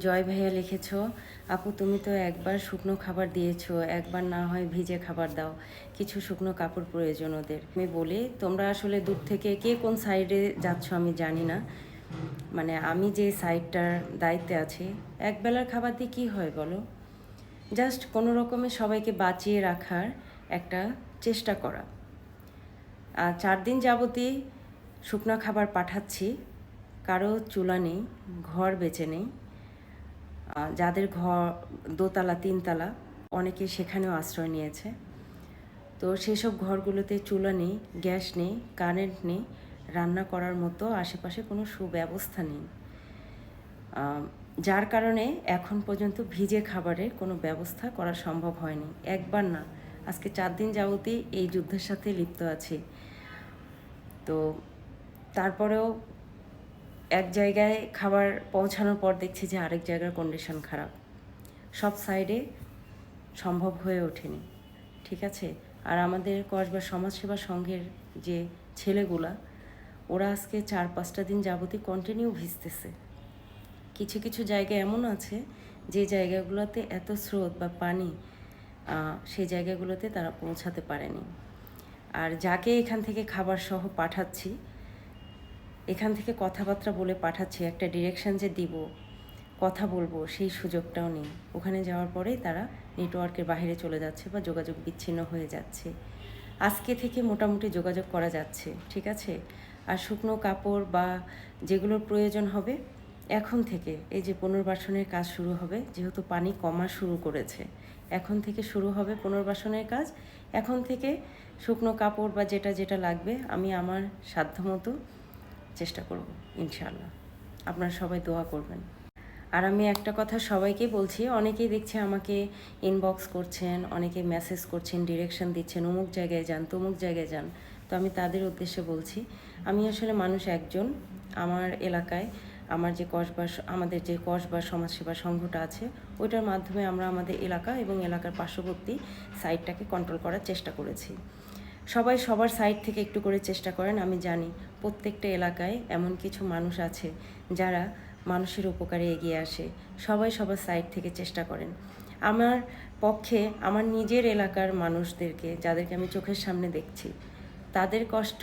জয় ভাইয়া লিখেছ, আপু, তুমি তো একবার শুকনো খাবার দিয়েছ, একবার না হয় ভিজে খাবার দাও। কিছু শুকনো কাপড় প্রয়োজন ওদের। আমি বলি, তোমরা আসলে দূর থেকে কে কোন সাইডে যাচ্ছ আমি জানি না। মানে আমি যে সাইডটার দায়িত্বে আছি, একবেলার খাবার দিয়ে কী হয় বলো? জাস্ট কোনো রকমে সবাইকে বাঁচিয়ে রাখার একটা চেষ্টা করা। আর চার দিন যাবতই শুকনো খাবার পাঠাচ্ছি। কারও চুলা নেই, ঘর বেঁচে নেই। যাদের ঘর, দোতলা, তিনতলা, অনেকে সেখানেও আশ্রয় নিয়েছে। তো সেসব ঘরগুলোতে চুলা নেই, গ্যাস নেই, কারেন্ট নেই, রান্না করার মতো আশেপাশে কোনো সুব্যবস্থা নেই। যার কারণে এখন পর্যন্ত ভিজে খাবারের কোনো ব্যবস্থা করা সম্ভব হয়নি। একবার না, আজকে চার দিন যাবতই এই যুদ্ধের সাথে লিপ্ত আছি। তো তারপরেও এক জায়গায় খাবার পৌঁছানোর পর দেখছি যে আরেক জায়গার কন্ডিশন খারাপ। সব সাইডে সম্ভব হয়ে ওঠেনি, ঠিক আছে? আর আমাদের কসবা সমাজসেবা সংঘের যে ছেলেগুলা, ওরা আজকে চার পাঁচটা দিন যাবতীয় কন্টিনিউ ভিজতেছে। কিছু কিছু জায়গা এমন আছে যে জায়গাগুলোতে এত স্রোত বা পানি সেই জায়গাগুলোতে তারা পৌঁছাতে পারেনি। আর যাকে এখান থেকে খাবার সহ পাঠাচ্ছি এখান থেকে কথাবার্তা বলে পাঠাচ্ছি, একটা ডিরেকশন যে দিব, কথা বলব, সেই সুযোগটাও নেই। ওখানে যাওয়ার পরেই তারা নেটওয়ার্কের বাইরে চলে যাচ্ছে বা যোগাযোগ বিচ্ছিন্ন হয়ে যাচ্ছে। আজকে থেকে মোটামুটি যোগাযোগ করা যাচ্ছে, ঠিক আছে? আর শুকনো কাপড় বা যেগুলোর প্রয়োজন হবে, এখন থেকে এই যে পুনর্বাসনের কাজ শুরু হবে, যেহেতু পানি কমা শুরু করেছে, এখন থেকে শুরু হবে পুনর্বাসনের কাজ। এখন থেকে শুকনো কাপড় বা যেটা যেটা লাগবে, আমি আমার সাধ্যমতো চেষ্টা করব, ইনশাআল্লাহ। আপনারা সবাই দোয়া করবেন। আর আমি একটা কথা সবাইকে বলছি, অনেকেই দেখছে আমাকে ইনবক্স করছেন, অনেকে মেসেজ করছেন ডিরেকশন দিচ্ছেন, অমুক জায়গায় যান, তমুক জায়গায় যান। তো আমি তাদের উদ্দেশ্যে বলছি, আমি আসলে মানুষ একজন, আমার এলাকায় আমার যে কসবা আমাদের যে কসবা সমাজসেবা সংঘটা আছে, ওইটার মাধ্যমে আমরা আমাদের এলাকা এবং এলাকার পার্শ্ববর্তী সাইটটাকে কন্ট্রোল করার চেষ্টা করেছি। সবাই সবার সাইড থেকে একটু করে চেষ্টা করেন, আমি জানি। প্রত্যেকটা এলাকায় এমন কিছু মানুষ আছে যারা মানুষের উপকারে এগিয়ে আসে। সবাই সবার সাইড থেকে চেষ্টা করেন। আমার পক্ষে, আমার নিজের এলাকার মানুষদেরকে, যাদেরকে আমি চোখের সামনে দেখছি, তাদের কষ্ট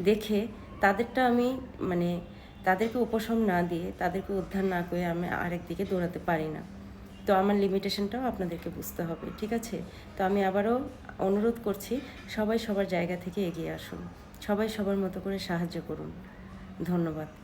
দেখে তাদেরটা আমি মানে তাদেরকে উপশম না দিয়ে, তাদেরকে উদ্ধার না করে আমি আরেক দিকে দৌড়াতে পারি না। তো আমার লিমিটেশনটাও আপনাদেরকে বুঝতে হবে, ঠিক আছে? তো আমি আবারও অনুরোধ করছি, সবাই সবার জায়গা থেকে এগিয়ে আসুন। সবাই সবার মতো করে সাহায্য করুন। ধন্যবাদ।